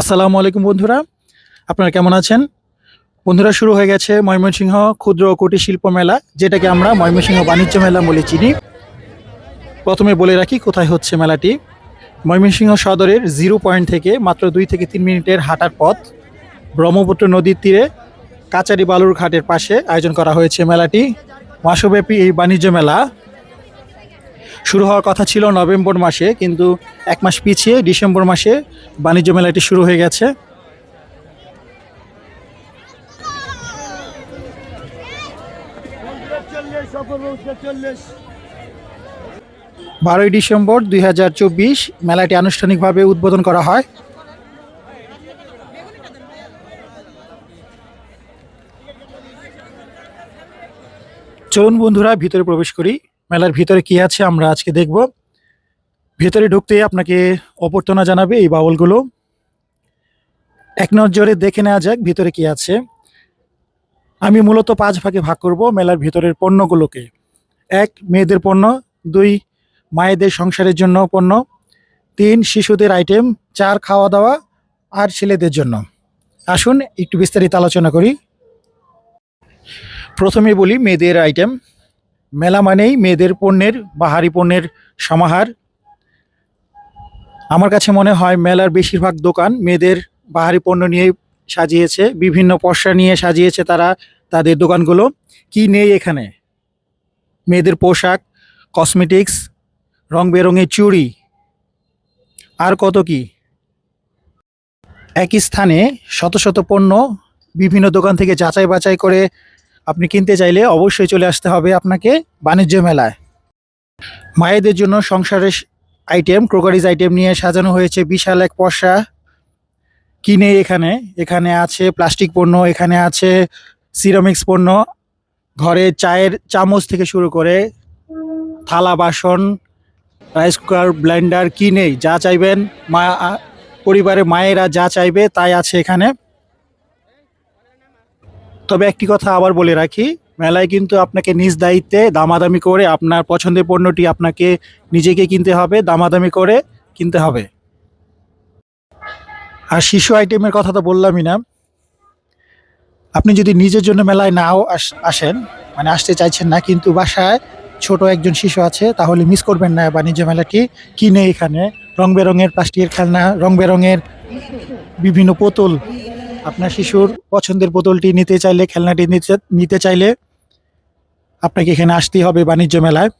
আসসালামু আলাইকুম বন্ধুরা। আপনারা কেমন আছেন? বন্ধুরা, শুরু হয়ে গেছে ময়মনসিংহ ক্ষুদ্র কুটির শিল্প মেলা, যেটাকে আমরা ময়মনসিংহ বাণিজ্য মেলা বলে চিনি। প্রথমে বলে রাখি কোথায় হচ্ছে মেলাটি। ময়মনসিংহ সদরের জিরো পয়েন্ট থেকে মাত্র দুই থেকে তিন মিনিটের হাঁটার পথ। ব্রহ্মপুত্র নদীর তীরে কাচারি বালুর ঘাটের পাশে আয়োজন করা হয়েছে মেলাটি। মাসব্যাপী এই বাণিজ্য মেলা শুরু হওয়ার কথা ছিল নভেম্বর মাসে, কিন্তু এক মাস পিছিয়ে ডিসেম্বর মাসে বাণিজ্য মেলাটি শুরু হয়ে গেছে। বারোই ডিসেম্বর দুই হাজার চব্বিশ মেলাটি আনুষ্ঠানিকভাবে উদ্বোধন করা হয়। চলুন বন্ধুরা, ভিতরে প্রবেশ করি। মেলার ভিতরে কি আছে আমরা আজকে দেখব। ভিতরে ঢুকতে আপনাকে অভ্যর্থনা জানাবে এই বাউলগুলো। এক নজরে দেখে নেওয়া যাক ভিতরে কি আছে। আমি মূলত পাঁচ ভাগে ভাগ করব মেলার ভিতরের পণ্যগুলোকে। এক, মেয়েদের পণ্য। দুই, মায়েদের সংসারের জন্য পণ্য। তিন, শিশুদের আইটেম। চার খাওয়া দাওয়া আর ছেলেদের জন্য। আসুন একটু বিস্তারিত আলোচনা করি। প্রথমে বলি মেয়েদের আইটেম। মেলা মানেই মেয়েদের পণ্যের, বাহারি পণ্যের সমাহার। আমার কাছে মনে হয় মেলার বেশিরভাগ দোকান মেয়েদের বাহারি পণ্য নিয়ে সাজিয়েছে, বিভিন্ন পশা নিয়ে সাজিয়েছে তারা তাদের দোকানগুলো। কি নেই এখানে? মেয়েদের পোশাক, কসমেটিক্স, রং বেরঙের চুড়ি। আর কত কি? একই স্থানে শত শত পণ্য বিভিন্ন দোকান থেকে যাচাই বাছাই করে আপনি কিনতে চাইলে অবশ্যই চলে আসতে হবে আপনাকে বাণিজ্য মেলায়। মায়েদের জন্য সংসারের আইটেম ক্রোকারিজ আইটেম নিয়ে সাজানো হয়েছে বিশাল এক পশা কিনে এখানে? এখানে আছে প্লাস্টিক পণ্য, এখানে আছে সিরামিক্স পণ্য। ঘরে চায়ের চামচ থেকে শুরু করে থালা, বাসন রাইস কুকার ব্লেন্ডার কি নেই? যা চাইবেন মা, পরিবারের মায়েরা যা চাইবে তাই আছে এখানে। তবে একটি কথা আবার বলে রাখি, মেলায় কিন্তু আপনাকে নিজ দায়িত্বে দামাদামি করে আপনার পছন্দের পণ্যটি আপনাকে নিজেকে কিনতে হবে, দামাদামি করে কিনতে হবে। আর শিশু আইটেমের কথা তো বললামই না। আপনি যদি নিজের জন্য মেলায় নাও আস- আসেন মানে আসতে চাইছেন না, কিন্তু বাসায় ছোট একজন শিশু আছে, তাহলে মিস করবেন না বাণিজ্য মেলাটি কিনে এখানে। রং বেরঙের প্লাস্টিকের খেলনা, রং বেরঙের বিভিন্ন পুতুল আপনার শিশুর পছন্দের বোতলটি নিতে চাইলে, খেলনাটি নিতে চাইলে আপনাকে এখানে আসতেই হবে বাণিজ্য মেলায়।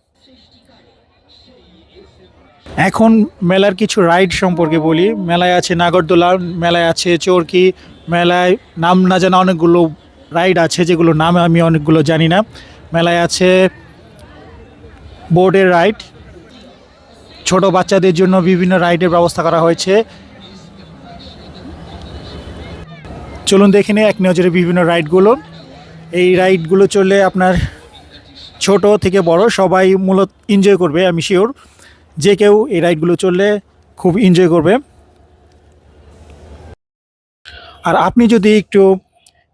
এখন মেলার কিছু রাইড সম্পর্কে বলি। মেলায় আছে নাগরদোলা, মেলায় আছে চরকি, মেলায় নাম না জানা অনেকগুলো রাইড আছে যেগুলো নাম আমি অনেকগুলো জানি না। মেলায় আছে বোর্ডের রাইড। ছোট বাচ্চাদের জন্য বিভিন্ন রাইডের ব্যবস্থা করা হয়েছে। চলুন দেখে নিই এক নজরে বিভিন্ন রাইডগুলো। এই রাইডগুলো চললে আপনার ছোট থেকে বড় সবাই মূলত এনজয় করবে, আমি শিওর যে কেউ এই রাইডগুলো চললে খুব এনজয় করবে। আর আপনি যদি একটু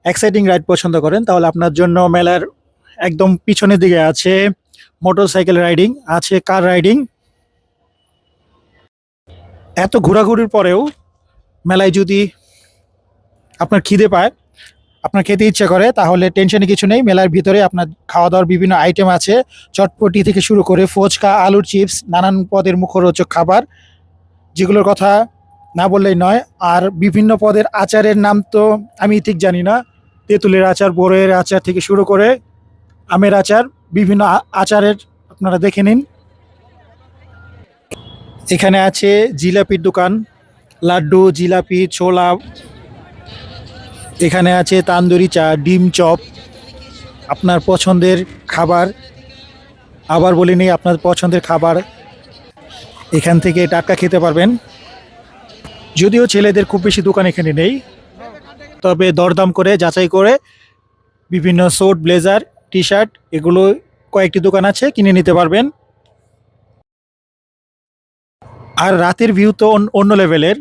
এক্সাইটিং রাইড পছন্দ করেন, তাহলে আপনার জন্য মেলার একদম পিছনের দিকে আছে মোটরসাইকেল রাইডিং আছে কার রাইডিং এত ঘোরাঘুরির পরেও মেলায় যদি আপনার খিদে পায়, আপনার খেতে ইচ্ছে করে, তাহলে টেনশনে কিছু নেই। মেলার ভিতরে আপনার খাওয়া দাওয়ার বিভিন্ন আইটেম আছে। চটপটি থেকে শুরু করে ফুচকা, আলুর চিপস নানান পদের মুখরোচক খাবার, যেগুলোর কথা না বললেই নয়। আর বিভিন্ন পদের আচারের নাম তো আমি ঠিক জানি না। তেঁতুলের আচার বড়ের আচার থেকে শুরু করে আমের আচার, বিভিন্ন আচারের আপনারা দেখে নিন। এখানে আছে জিলাপির দোকান, লাড্ডু, জিলাপি, ছোলা এখানে আছে তান্দুরি চা, ডিম চপ, আপনার পছন্দের খাবার। আবার বলে নিই, আপনার পছন্দের খাবার। এখান থেকে টাটকা খেতে পারবেন। যদিও ছেলেদের খুব বেশি দোকান এখানে নেই। তবে দরদাম করে, যাচাই করে বিভিন্ন শোট ব্লেজার টি শার্ট এগুলো কয়েকটি দোকান আছে, কিনে নিতে পারবেন। আর রাতের ভিউ তো অন- অন্য লেভেলের।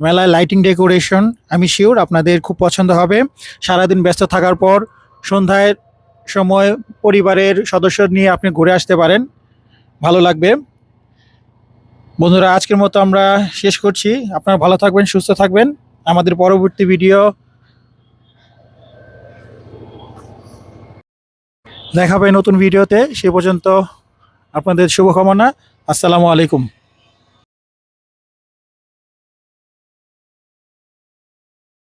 মেলায় লাইটিং ডেকোরেশন আমি শিওর আপনাদের খুব পছন্দ হবে। সারাদিন ব্যস্ত থাকার পর সন্ধ্যায় সময় পরিবারের সদস্য নিয়ে আপনি ঘুরে আসতে পারেন। ভালো লাগবে। বন্ধুরা, আজকের মতো আমরা শেষ করছি। আপনারা ভালো থাকবেন, সুস্থ থাকবেন। আমাদের পরবর্তী ভিডিও দেখা হবে নতুন ভিডিওতে সে পর্যন্ত আপনাদের শুভকামনা। আসসালামু আলাইকুম।